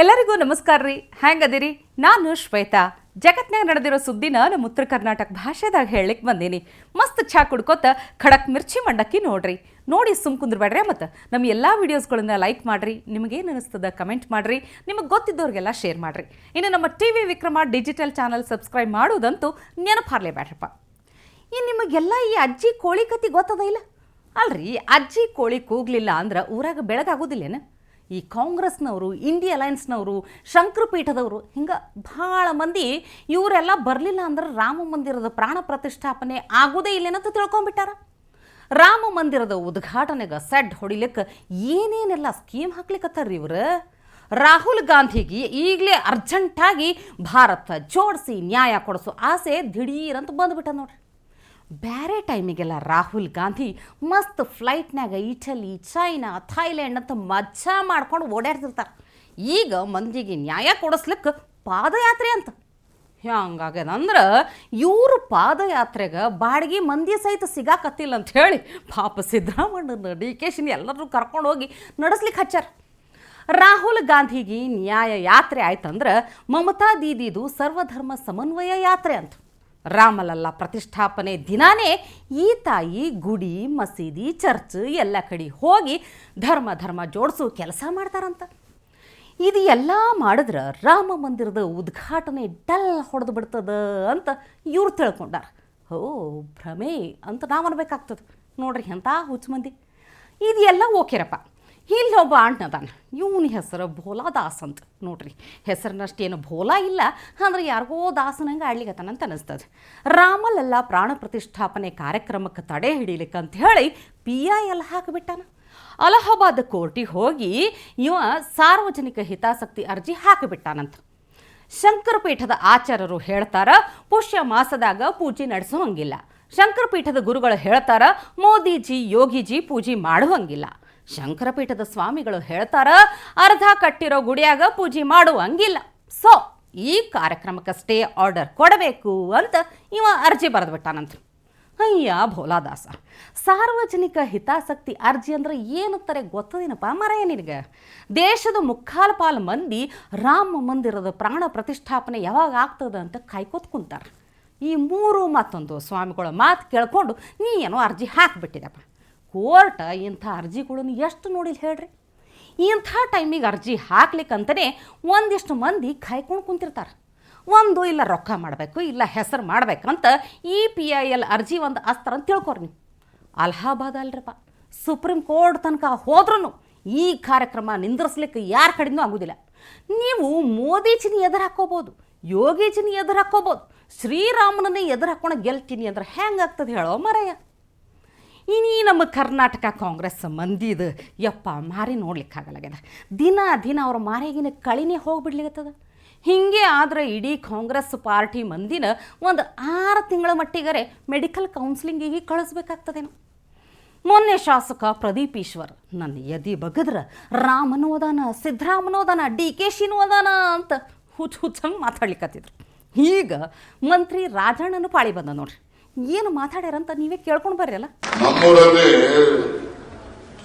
ಎಲ್ಲರಿಗೂ ನಮಸ್ಕಾರ ರೀ. ಹೆಂಗದಿರಿ? ನಾನು ಶ್ವೇತಾ. ಜಗತ್ನಾಗ ನಡೆದಿರೋ ಸುದ್ದಿನ ನಮ್ಮ ಉತ್ತರ ಕರ್ನಾಟಕ ಭಾಷೆದಾಗ ಹೇಳಲಿಕ್ಕೆ ಬಂದೀನಿ. ಮಸ್ತ್ ಚಾ ಕುಡ್ಕೋತ ಖಡಕ್ ಮಿರ್ಚಿ ಮಂಡಕ್ಕಿ ನೋಡ್ರಿ. ನೋಡಿ ಸುಮ್ ಕುಂದ್ರಬೇಡ್ರಿ ಮತ್ತು ನಮ್ಮ ಎಲ್ಲ ವೀಡಿಯೋಸ್ಗಳನ್ನ ಲೈಕ್ ಮಾಡಿರಿ, ನಿಮಗೇನು ಅನಿಸ್ತದ ಕಮೆಂಟ್ ಮಾಡಿರಿ, ನಿಮಗೆ ಗೊತ್ತಿದ್ದವ್ರಿಗೆಲ್ಲ ಶೇರ್ ಮಾಡಿರಿ. ಇನ್ನು ನಮ್ಮ T V Vikrama digital channel subscribe ಮಾಡೋದಂತೂ ನೆನಪಾರ್ಲೇಬೇಡ್ರಪ್ಪ. ಇನ್ನು ನಿಮಗೆಲ್ಲ ಈ ಅಜ್ಜಿ ಕೋಳಿ ಕತಿ ಗೊತ್ತದ ಇಲ್ಲ? ಅಲ್ರಿ, ಅಜ್ಜಿ ಕೋಳಿ ಕೂಗ್ಲಿಲ್ಲ ಅಂದ್ರೆ ಊರಾಗ ಬೆಳಗಾಗೋದಿಲ್ಲೇನು? ಈ ಕಾಂಗ್ರೆಸ್ನವರು ಇಂಡಿ ಅಲಯನ್ಸ್ನವರು ಶಂಕರಪೀಠದವರು ಹಿಂಗೆ ಭಾಳ ಮಂದಿ ಇವರೆಲ್ಲ ಬರಲಿಲ್ಲ ಅಂದ್ರೆ ರಾಮ ಮಂದಿರದ ಪ್ರಾಣ ಪ್ರತಿಷ್ಠಾಪನೆ ಆಗೋದೇ ಇಲ್ಲೇನಂತ ತಿಳ್ಕೊಂಬಿಟ್ಟಾರ ರಾಮ ಮಂದಿರದ ಉದ್ಘಾಟನೆಗೆ ಸೆಡ್ ಹೊಡಿಲಿಕ್ಕೆ ಏನೇನೆಲ್ಲ ಸ್ಕೀಮ್ ಹಾಕ್ಲಿಕ್ಕತ್ತಾರ್ರಿ ಇವರು? ರಾಹುಲ್ ಗಾಂಧಿಗೆ ಈಗಲೇ ಅರ್ಜೆಂಟಾಗಿ ಭಾರತ ಜೋಡಿಸಿ ನ್ಯಾಯ ಕೊಡಿಸೋ ಆಸೆ ದಿಢೀರಂತ ಬಂದುಬಿಟ್ಟ ನೋಡ್ರಿ. ಬೇರೆ ಟೈಮಿಗೆಲ್ಲ ರಾಹುಲ್ ಗಾಂಧಿ ಮಸ್ತ್ ಫ್ಲೈಟ್ನಾಗ ಇಟಲಿ, ಚೈನಾ ಥೈಲ್ಯಾಂಡ್ ಅಂತ ಮಜಾ ಮಾಡ್ಕೊಂಡು ಓಡಾಡ್ತಿರ್ತಾರೆ. ಈಗ ಮಂದಿಗೆ ನ್ಯಾಯ ಕೊಡಿಸ್ಲಿಕ್ಕೆ ಪಾದಯಾತ್ರೆ ಅಂತ. ಹಂಗಾಗ್ಯದಂದ್ರೆ ಇವರು ಪಾದಯಾತ್ರೆಗೆ ಬಾಡಿಗೆ ಮಂದಿ ಸಹಿತ ಸಿಗಾಕತ್ತಿಲ್ಲ ಅಂತ ಹೇಳಿ ಪಾಪ ಸಿದ್ದರಾಮಣ್ಣನ ಡಿ ಕೆ ಎಲ್ಲರೂ ಕರ್ಕೊಂಡು ಹೋಗಿ ನಡೆಸ್ಲಿಕ್ಕೆ ಹಚ್ಚಾರ. ರಾಹುಲ್ ಗಾಂಧಿಗೆ ನ್ಯಾಯ ಯಾತ್ರೆ ಆಯ್ತಂದ್ರೆ ಮಮತಾ ದೀದಿದು ಸರ್ವಧರ್ಮ ಸಮನ್ವಯ ಯಾತ್ರೆ ಅಂತ. ರಾಮಲಲ್ಲ ಪ್ರತಿಷ್ಠಾಪನೆ ದಿನಾನೇ ಈ ತಾಯಿ ಗುಡಿ, ಮಸೀದಿ, ಚರ್ಚ್ ಎಲ್ಲ ಕಡೆ ಹೋಗಿ ಧರ್ಮ ಧರ್ಮ ಜೋಡಿಸೋ ಕೆಲಸ ಮಾಡ್ತಾರಂತ. ಇದು ಎಲ್ಲ ಮಾಡಿದ್ರೆ ರಾಮ ಮಂದಿರದ ಉದ್ಘಾಟನೆ ಡಲ್ ಹೊಡೆದು ಬಿಡ್ತದ ಅಂತ ಇವ್ರು ತಿಳ್ಕೊಂಡಾರ. ಓ ಭ್ರಮೆ ಅಂತ ನಾವು ಅನ್ಬೇಕಾಗ್ತದೆ. ನೋಡ್ರಿ ಎಂಥ ಹುಚ್ಚು ಮಂದಿ. ಇದು ಎಲ್ಲ ಓಕೆರಪ್ಪ. ಇಲ್ಲೊಬ್ಬ ಅಣ್ಣದಾನ ಇವನ ಹೆಸರು ಭೋಲಾ ದಾಸ್ ಅಂತ ನೋಡ್ರಿ, ಹೆಸರಿನಷ್ಟೇನು ಭೋಲಾ ಇಲ್ಲ, ಅಂದ್ರೆ ಯಾರಿಗೋ ದಾಸನಂಗೆ ಆಡ್ಲಿಕ್ಕತ್ತಾನ ಅಂತ ಅನಿಸ್ತದೆ. ರಾಮಲೆಲ್ಲ ಪ್ರಾಣ ಪ್ರತಿಷ್ಠಾಪನೆ ಕಾರ್ಯಕ್ರಮಕ್ಕೆ ತಡೆ ಹಿಡಿಲಿಕ್ಕೆ ಅಂತ ಹೇಳಿ ಪಿ ಐ ಎಲ್ ಹಾಕಿಬಿಟ್ಟಾನ. ಅಲಹಾಬಾದ್ ಕೋರ್ಟಿಗೆ ಹೋಗಿ ಇವ ಸಾರ್ವಜನಿಕ ಹಿತಾಸಕ್ತಿ ಅರ್ಜಿ ಹಾಕಿಬಿಟ್ಟಾನಂತ. ಶಂಕರಪೀಠದ ಆಚಾರ್ಯರು ಹೇಳ್ತಾರ, ಪುಷ್ಯ ಮಾಸದಾಗ ಪೂಜೆ ನಡೆಸುವಂಗಿಲ್ಲ. ಶಂಕರಪೀಠದ ಗುರುಗಳು ಹೇಳ್ತಾರ, ಮೋದಿಜಿ, ಯೋಗಿಜಿ ಪೂಜೆ ಮಾಡುವಂಗಿಲ್ಲ. ಶಂಕರಪೀಠದ ಸ್ವಾಮಿಗಳು ಹೇಳ್ತಾರ, ಅರ್ಧ ಕಟ್ಟಿರೋ ಗುಡಿಯಾಗ ಪೂಜೆ ಮಾಡುವಂಗಿಲ್ಲ. ಸೊ ಈ ಕಾರ್ಯಕ್ರಮಕ್ಕಷ್ಟೇ ಆರ್ಡರ್ ಕೊಡಬೇಕು ಅಂತ ಇವ ಅರ್ಜಿ ಬರೆದ್ಬಿಟ್ಟಾನಂತ ಅಯ್ಯ ಭೋಲಾದಾಸ, ಸಾರ್ವಜನಿಕ ಹಿತಾಸಕ್ತಿ ಅರ್ಜಿ ಅಂದ್ರೆ ತರ ಗೊತ್ತದೇನಪ್ಪ ಮರೆಯ ನಿನಗೆ? ದೇಶದ ಮುಕ್ಕಾಲು ಮಂದಿ ರಾಮ ಮಂದಿರದ ಪ್ರಾಣ ಪ್ರತಿಷ್ಠಾಪನೆ ಯಾವಾಗ ಆಗ್ತದ ಅಂತ ಕಾಯ್ಕೋತ್ ಕುಂತಾರೆ. ಈ ಮೂರು ಮತ್ತೊಂದು ಸ್ವಾಮಿಗಳ ಮಾತು ಕೇಳ್ಕೊಂಡು ನೀ ಏನೋ ಅರ್ಜಿ ಹಾಕಿಬಿಟ್ಟಿದಪ್ಪ. ಕೋರ್ಟ್ ಇಂಥ ಅರ್ಜಿಗಳನ್ನು ಎಷ್ಟು ನೋಡಿಲ್ಲ ಹೇಳ್ರಿ? ಇಂಥ ಟೈಮಿಗೆ ಅರ್ಜಿ ಹಾಕ್ಲಿಕ್ಕಂತಲೇ ಒಂದಿಷ್ಟು ಮಂದಿ ಕಾಯ್ಕೊಂಡು ಕುಂತಿರ್ತಾರೆ. ಒಂದು ಇಲ್ಲ ರೊಕ್ಕ ಮಾಡಬೇಕು, ಇಲ್ಲ ಹೆಸರು ಮಾಡಬೇಕಂತ ಇ ಪಿ ಐ ಎಲ್ ಅರ್ಜಿ ಒಂದು ಅಸ್ತ್ರ ಅಂತ ತಿಳ್ಕೊರಿ ನೀವು. ಅಲಹಾಬಾದ್ ಅಲ್ರಿಪ್ಪ. ಸುಪ್ರೀಂ ಕೋರ್ಟ್ ತನಕ ಹೋದ್ರೂ ಈ ಕಾರ್ಯಕ್ರಮ ನಿಂದ್ರಿಸ್ಲಿಕ್ಕೆ ಯಾರ ಕಡೆಯೂ ಆಗೋದಿಲ್ಲ. ನೀವು ಮೋದಿಜಿನಿ ಎದುರು ಹಾಕ್ಕೋಬೋದು ಯೋಗೀಜಿನಿ ಎದುರು ಹಾಕೋಬೋದು, ಶ್ರೀರಾಮನನ್ನೇ ಎದುರು ಹಾಕೊಂಡು ಗೆಲ್ತೀನಿ ಅಂದ್ರೆ ಹೆಂಗಾಗ್ತದೆ ಹೇಳೋ ಮರಯ್ಯ ಇನಿ ನಮ್ಮ ಕರ್ನಾಟಕ ಕಾಂಗ್ರೆಸ್ ಮಂದಿದು, ಯಪ್ಪ ಮಾರಿ ನೋಡ್ಲಿಕ್ಕಾಗಲಾಗ್ಯದ ದಿನ ದಿನ ಅವ್ರ ಮಾರಿಗಿನ ಕಳಿನೇ ಹೋಗ್ಬಿಡ್ಲಿಕತ್ತದ? ಹಿಂಗೆ ಆದ್ರೆ ಇಡೀ ಕಾಂಗ್ರೆಸ್ ಪಾರ್ಟಿ ಮಂದಿನ ಒಂದು ಆರು ತಿಂಗಳ ಮಟ್ಟಿಗರೆ ಮೆಡಿಕಲ್ ಕೌನ್ಸಿಲಿಂಗಿಗೆ ಕಳಿಸ್ಬೇಕಾಗ್ತದೇನು? ಮೊನ್ನೆ ಶಾಸಕ ಪ್ರದೀಪ್ ಈಶ್ವರ್, ನನ್ನ ಎದಿ ಬಗದ್ರ ರಾಮನೂ ಅದಾನ ಸಿದ್ದರಾಮನೂ ಅದಾನ ಡಿ ಕೆ ಶಿನೂ ಅದಾನ ಅಂತ ಹುಚ್ಚು ಹುಚ್ಚಂಗೆ ಮಾತಾಡ್ಲಿಕ್ಕತ್ತಿದ್ರು ಈಗ ಮಂತ್ರಿ ರಾಜಣ್ಣನ ಪಾಳಿ ಬಂದ ನೋಡ್ರಿ. ಏನು ಮಾತಾಡ್ಯಾರಂತ ನೀವೇ ಕೇಳ್ಕೊಂಡು ಬರ್ರಿ ಅಲ್ಲ? ನಮ್ಮೂರಲ್ಲಿ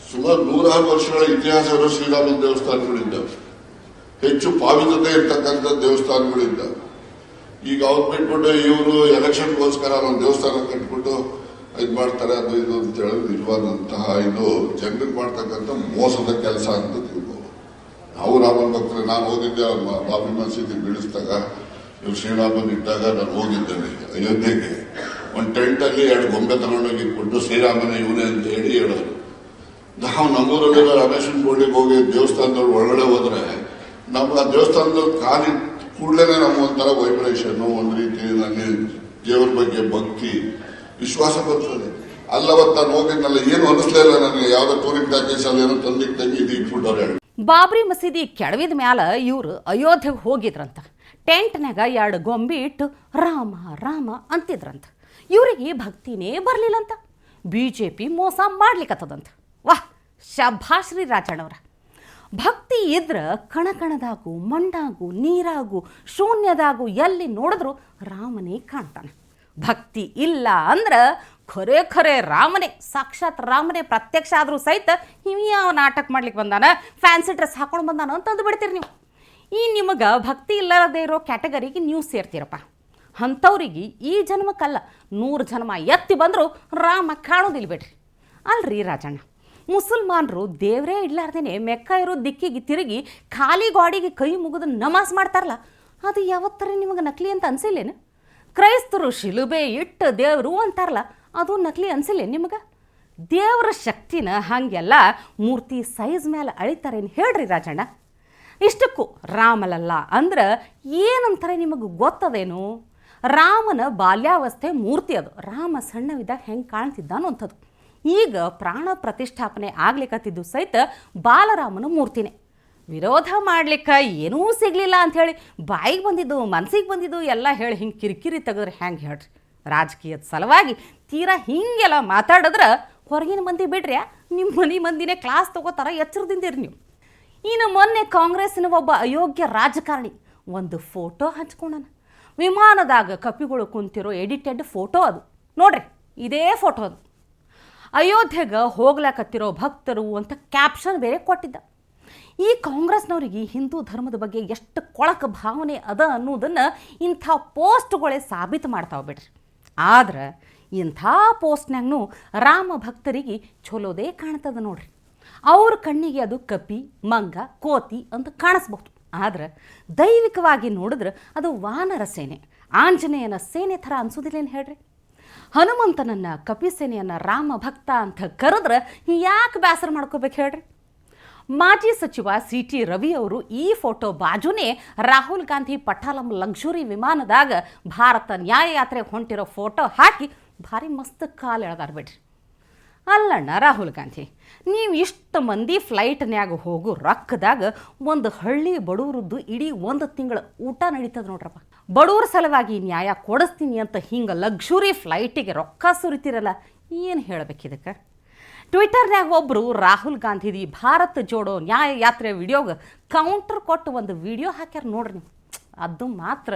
ಸುಮಾರು ನೂರಾರು ವರ್ಷಗಳ ಇತಿಹಾಸ ಇರೋ ಶ್ರೀರಾಮನ ದೇವಸ್ಥಾನಗಳಿಂದ ಹೆಚ್ಚು ಪಾವಿತ್ರತೆ ಇರ್ತಕ್ಕಂಥ ದೇವಸ್ಥಾನಗಳಿಂದ ಈಗ ಅವ್ರು ಬಿಟ್ಬಿಟ್ಟು ಇವರು ಎಲೆಕ್ಷನ್ಗೋಸ್ಕರ ಒಂದು ದೇವಸ್ಥಾನ ಕಟ್ಬಿಟ್ಟು ಇದು ಮಾಡ್ತಾರೆ. ಅದು ಇದು ಅಂತ ಹೇಳಿ ನಿಜವಾದಂತಹ ಇದು ಜನರಿಗೆ ಮಾಡ್ತಕ್ಕಂಥ ಮೋಸದ ಕೆಲಸ ಅಂತ ತಿಳ್ಕೊ ನಾವು ರಾಮನ ಭಕ್ತರು, ನಾನು ಹೋಗಿದ್ದೆ ಬಾಬಿ ಮಸೀದಿ ಬೀಳಿಸಿದಾಗ, ಇವ್ರು ಶ್ರೀರಾಮನ್ ಇಟ್ಟಾಗ ನಾನು ಹೋಗಿದ್ದೇನೆ ಅಯೋಧ್ಯೆಗೆ. ಒಂದು ಟೆಂಟ್ ಅಲ್ಲಿ ಎರಡು ಗೊಂಬೆ ತಗೊಂಡೋಗಿ ಕೊಟ್ಟು ಶ್ರೀರಾಮನ ಇವನೇ ಅಂತ ಹೇಳಿ ಹೇಳೋರು ನಾವು ನಮ್ಮೂರಲ್ಲಿರೋ ರಮೇಶನ್ ಗೋಲ್ಡಿಗೆ ಹೋಗಿ ದೇವಸ್ಥಾನದಲ್ಲಿ ಒಳಗಡೆ ಹೋದ್ರೆ ನಮ್ಮ ಆ ದೇವಸ್ಥಾನದಲ್ಲಿ ಕಾಲಿ ಕೂಡಲೇ ನಮ್ಮ ಒಂಥರ ವೈಬ್ರೇಷನ್ ಒಂದು ರೀತಿ ನನಗೆ ದೇವರ ಬಗ್ಗೆ ಭಕ್ತಿ, ವಿಶ್ವಾಸ ಬರ್ತದೆ. ಅಲ್ಲವತ್ತ ಹೋಗಿದ್ನಲ್ಲ, ಏನು ಅನಿಸ್ಲೇ ಇಲ್ಲ ನನಗೆ. ಯಾವ್ದೋ ಟೂರಿಂಗ್ ಪ್ಯಾಕೇಜ್ ಅಲ್ಲಿ ಏನೋ ತಂದಿಗೆ ತಂಗಿ ಇದು ಇಟ್ಬಿಟ್ಟವ್ರು ಹೇಳಿ. ಬಾಬ್ರಿ ಮಸೀದಿ ಕೆಡವಿದ ಮ್ಯಾಲ ಇವರು ಅಯೋಧ್ಯೆಗೆ ಹೋಗಿದ್ರಂತ. ಟೆಂಟ್ನಾಗ ಎರಡು ಗೊಂಬೆ ಇಟ್ಟು ರಾಮ ರಾಮ ಅಂತಿದ್ರಂತ. ಇವರಿಗೆ ಭಕ್ತಿನೇ ಬರಲಿಲ್ಲಂತ. ಬಿ ಜೆ ಪಿ ಮೋಸ ಮಾಡ್ಲಿಕ್ಕತ್ತದಂತ ವಾಹ್ ಶಭಾಷ್ ರೀ ರಾಜಣ್ಣವ್ರ. ಭಕ್ತಿ ಇದ್ರ ಕಣಕಣದಾಗು, ಮಂಡಾಗು, ನೀರಾಗು, ಶೂನ್ಯದಾಗು ಎಲ್ಲಿ ನೋಡಿದ್ರು ರಾಮನೇ ಕಾಣ್ತಾನೆ. ಭಕ್ತಿ ಇಲ್ಲ ಅಂದ್ರೆ ಖರೆ ಖರೆ ರಾಮನೇ, ಸಾಕ್ಷಾತ್ ರಾಮನೇ ಪ್ರತ್ಯಕ್ಷ ಆದರೂ ಸಹಿತ ಇವ್ಯಾವ ನಾಟಕ ಮಾಡ್ಲಿಕ್ಕೆ ಬಂದಾನ ಫ್ಯಾನ್ಸಿ ಡ್ರೆಸ್ ಹಾಕೊಂಡು ಬಂದಾನ ಅಂತ ಅಂದು ಬಿಡ್ತೀರಿ ನೀವು. ಈ ನಿಮಗೆ ಭಕ್ತಿ ಇಲ್ಲದೇ ಇರೋ ಕ್ಯಾಟಗರಿಗೆ ನೀವು ಸೇರ್ತೀರಪ್ಪ. ಅಂಥವ್ರಿಗೆ ಈ ಜನ್ಮಕ್ಕಲ್ಲ ನೂರು ಜನ್ಮ ಎತ್ತಿ ಬಂದರೂ ರಾಮ ಕಾಣೋದಿಲ್ಲ ಬಿಡ್ರಿ. ಅಲ್ರಿ ರಾಜಣ್ಣ, ಮುಸಲ್ಮಾನರು ದೇವರೇ ಇಡ್ಲಾರ್ದೇನೆ ಮೆಕ್ಕ ಇರೋ ದಿಕ್ಕಿಗೆ ತಿರುಗಿ ಖಾಲಿ ಗಾಡಿಗೆ ಕೈ ಮುಗಿದು ನಮಾಜ್ ಮಾಡ್ತಾರಲ್ಲ, ಅದು ಯಾವತ್ತರ ನಿಮಗೆ ನಕಲಿ ಅಂತ ಅನಿಸಿಲ್ಲೇನು? ಕ್ರೈಸ್ತರು ಶಿಲುಬೆ ಇಟ್ಟು ದೇವರು ಅಂತಾರಲ್ಲ, ಅದು ನಕಲಿ ಅನ್ಸಿಲ್ಲೇ ನಿಮಗೆ? ದೇವರ ಶಕ್ತಿನ ಹಾಗೆಲ್ಲ ಮೂರ್ತಿ ಸೈಜ್ ಮೇಲೆ ಅಳಿತಾರೇನು ಹೇಳ್ರಿ ರಾಜಣ್ಣ? ಇಷ್ಟಕ್ಕೂ ರಾಮಲಲ್ಲ ಅಂದ್ರೆ ಏನಂತಾರೆ ನಿಮಗೆ ಗೊತ್ತದೇನು? ರಾಮನ ಬಾಲ್ಯಾವಸ್ಥೆ ಮೂರ್ತಿ ಅದು. ರಾಮ ಸಣ್ಣವಿದ್ದಾಗ ಹೆಂಗೆ ಕಾಣ್ತಿದ್ದಾನೋ ಅಂಥದ್ದು. ಈಗ ಪ್ರಾಣ ಪ್ರತಿಷ್ಠಾಪನೆ ಆಗ್ಲಿಕ್ಕತ್ತಿದ್ದು ಸಹಿತ ಬಾಲರಾಮನ ಮೂರ್ತಿನೇ. ವಿರೋಧ ಮಾಡ್ಲಿಕ್ಕೆ ಏನೂ ಸಿಗಲಿಲ್ಲ ಅಂಥೇಳಿ ಬಾಯಿಗೆ ಬಂದಿದ್ದು ಮನಸ್ಸಿಗೆ ಬಂದಿದ್ದು ಎಲ್ಲ ಹೇಳಿ ಹಿಂಗೆ ಕಿರಿಕಿರಿ ತೆಗೆದ್ರೆ ಹೆಂಗೆ ಹೇಳ್ರಿ? ರಾಜಕೀಯದ ಸಲುವಾಗಿ ತೀರಾ ಹಿಂಗೆಲ್ಲ ಮಾತಾಡಿದ್ರೆ ಹೊರಗಿನ ಮಂದಿ ಬಿಡ್ರಿ ನಿಮ್ಮ ಮನೆ ಮಂದಿನೇ ಕ್ಲಾಸ್ ತೊಗೋತಾರ, ಎಚ್ಚರದಿಂದಿರಿ ನೀವು. ಇನ್ನು ಮೊನ್ನೆ ಕಾಂಗ್ರೆಸ್ಸಿನ ಒಬ್ಬ ಅಯೋಗ್ಯ ರಾಜಕಾರಣಿ ಒಂದು ಫೋಟೋ ಹಂಚ್ಕೊಂಡನ. ವಿಮಾನದಾಗ ಕಪಿಗಳು ಕುಂತಿರೋ ಎಡಿಟೆಡ್ ಫೋಟೋ ಅದು. ನೋಡ್ರಿ, ಇದೇ ಫೋಟೋ ಅದು. ಅಯೋಧ್ಯೆಗೆ ಹೋಗ್ಲಾಕತ್ತಿರೋ ಭಕ್ತರು ಅಂತ ಕ್ಯಾಪ್ಷನ್ ಬೇರೆ ಕೊಟ್ಟಿದ್ದ. ಈ ಕಾಂಗ್ರೆಸ್ನವರಿಗೆ ಹಿಂದೂ ಧರ್ಮದ ಬಗ್ಗೆ ಎಷ್ಟು ಕೊಳಕ ಭಾವನೆ ಅದ ಅನ್ನೋದನ್ನು ಇಂಥ ಪೋಸ್ಟ್ಗಳೇ ಸಾಬೀತು ಮಾಡ್ತಾವೆ ಬಿಡ್ರಿ. ಆದ್ರೆ ಇಂಥ ಪೋಸ್ಟ್ನಾಗೂ ರಾಮ ಭಕ್ತರಿಗೆ ಚಲೋದೇ ಕಾಣ್ತದ ನೋಡ್ರಿ. ಅವ್ರ ಕಣ್ಣಿಗೆ ಅದು ಕಪಿ, ಮಂಗ, ಕೋತಿ ಅಂತ ಕಾಣಿಸ್ಬಹುದು. ಆದ್ರೆ ದೈವಿಕವಾಗಿ ನೋಡಿದ್ರೆ ಅದು ವಾನರ ಸೇನೆ, ಆಂಜನೇಯನ ಸೇನೆ ಥರ ಅನ್ಸೋದಿಲ್ಲೇನು ಹೇಳ್ರಿ? ಹನುಮಂತನನ್ನ ಕಪಿಸೇನೆಯನ್ನ ರಾಮ ಭಕ್ತ ಅಂತ ಕರೆದ್ರೆ ಯಾಕೆ ಬೇಸರ ಮಾಡ್ಕೋಬೇಕು ಹೇಳ್ರಿ? ಮಾಜಿ ಸಚಿವ ಸಿ ಟಿ ರವಿ ಅವರು ಈ ಫೋಟೋ ಬಾಜುನೇ ರಾಹುಲ್ ಗಾಂಧಿ ಪಟಾಲಂ ಲಕ್ಸುರಿ ವಿಮಾನದಾಗ ಭಾರತ ನ್ಯಾಯ ಯಾತ್ರೆ ಹೊಂಟಿರೋ ಫೋಟೋ ಹಾಕಿ ಭಾರಿ ಮಸ್ತ್ ಕಾಲು ಎಳೆದಾರ ಬಿಡ್ರಿ. ಅಲ್ಲಣ್ಣ, ರಾಹುಲ್ ಗಾಂಧಿ, ನೀವು ಇಷ್ಟು ಮಂದಿ ಫ್ಲೈಟ್ನ್ಯಾಗ ಹೋಗೋ ರೊಕ್ಕದಾಗ ಒಂದು ಹಳ್ಳಿ ಬಡವರದ್ದು ಇಡೀ ಒಂದು ತಿಂಗಳ ಊಟ ನಡೀತದ ನೋಡ್ರಪ್ಪ. ಬಡವ್ರ ಸಲುವಾಗಿ ನ್ಯಾಯ ಕೊಡಿಸ್ತೀನಿ ಅಂತ ಹಿಂಗೆ ಲಕ್ಷುರಿ ಫ್ಲೈಟಿಗೆ ರೊಕ್ಕ ಸುರಿತಿರಲ್ಲ, ಏನು ಹೇಳ್ಬೇಕು ಇದಕ್ಕೆ? ಟ್ವಿಟರ್ನ್ಯಾಗ ಒಬ್ಬರು ರಾಹುಲ್ ಗಾಂಧಿದಿ ಭಾರತ್ ಜೋಡೋ ನ್ಯಾಯ ಯಾತ್ರೆ ವಿಡಿಯೋಗೆ ಕೌಂಟರ್ ಕೊಟ್ಟು ಒಂದು ವಿಡಿಯೋ ಹಾಕ್ಯಾರ ನೋಡ್ರಿ ನೀವು. ಅದು ಮಾತ್ರ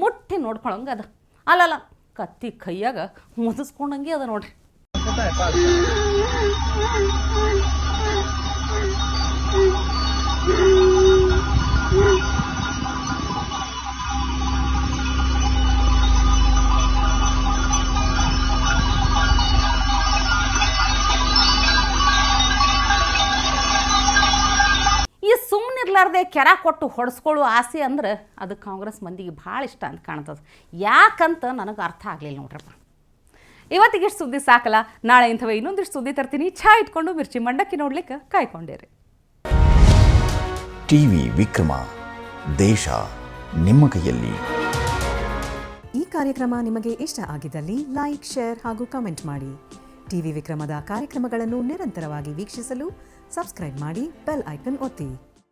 ಮುಟ್ಟಿ ನೋಡ್ಕೊಳಂಗೆ ಅದ. ಅಲ್ಲಲ್ಲ, ಕತ್ತಿ ಕೈಯಾಗ ಮುದಿಸ್ಕೊಂಡಂಗೆ ಅದ ನೋಡ್ರಿ. ಈ ಕೆರ ಕೊಟ್ಟು ಹೊಡೆಸ್ಕೊಳ್ಳೋ ಆಸೆ ಅಂದ್ರೆ ಅದು ಕಾಂಗ್ರೆಸ್ ಮಂದಿಗೆ ಭಾಳ ಇಷ್ಟ ಅಂತ ಕಾಣ್ತದೆ. ಯಾಕಂತ ನನಗೆ ಅರ್ಥ ಆಗಲಿಲ್ಲ ನೋಡ್ರಪ್ಪ. ಇವತ್ತಿಗೆ ಇಷ್ಟು ಸುದ್ದಿ ಸಾಕಲ್ಲ ನಾಳೆ ಇಂಥವೇ ಇನ್ನೊಂದಿಷ್ಟು ಸುದ್ದಿ ತರ್ತೀನಿ. ಛಾ ಇಟ್ಕೊಂಡು ಮಿರ್ಚಿ ಮಂಡಕ್ಕಿ ನೋಡ್ಲಿಕ್ಕೆ ಕಾಯ್ಕೊಂಡಿರಿ. ಟಿವಿ ವಿಕ್ರಮ ದೇಶ ನಿಮ್ಮ ಕೈಯಲ್ಲಿ. ಈ ಕಾರ್ಯಕ್ರಮ ನಿಮಗೆ ಇಷ್ಟ ಆಗಿದ್ದಲ್ಲಿ ಲೈಕ್ ಶೇರ್ ಹಾಗೂ ಕಮೆಂಟ್ ಮಾಡಿ. ಟಿವಿ ವಿಕ್ರಮದ ಕಾರ್ಯಕ್ರಮಗಳನ್ನು ನಿರಂತರವಾಗಿ ವೀಕ್ಷಿಸಲು ಸಬ್ಸ್ಕ್ರೈಬ್ ಮಾಡಿ ಬೆಲ್ ಐಕನ್ ಒತ್ತಿ.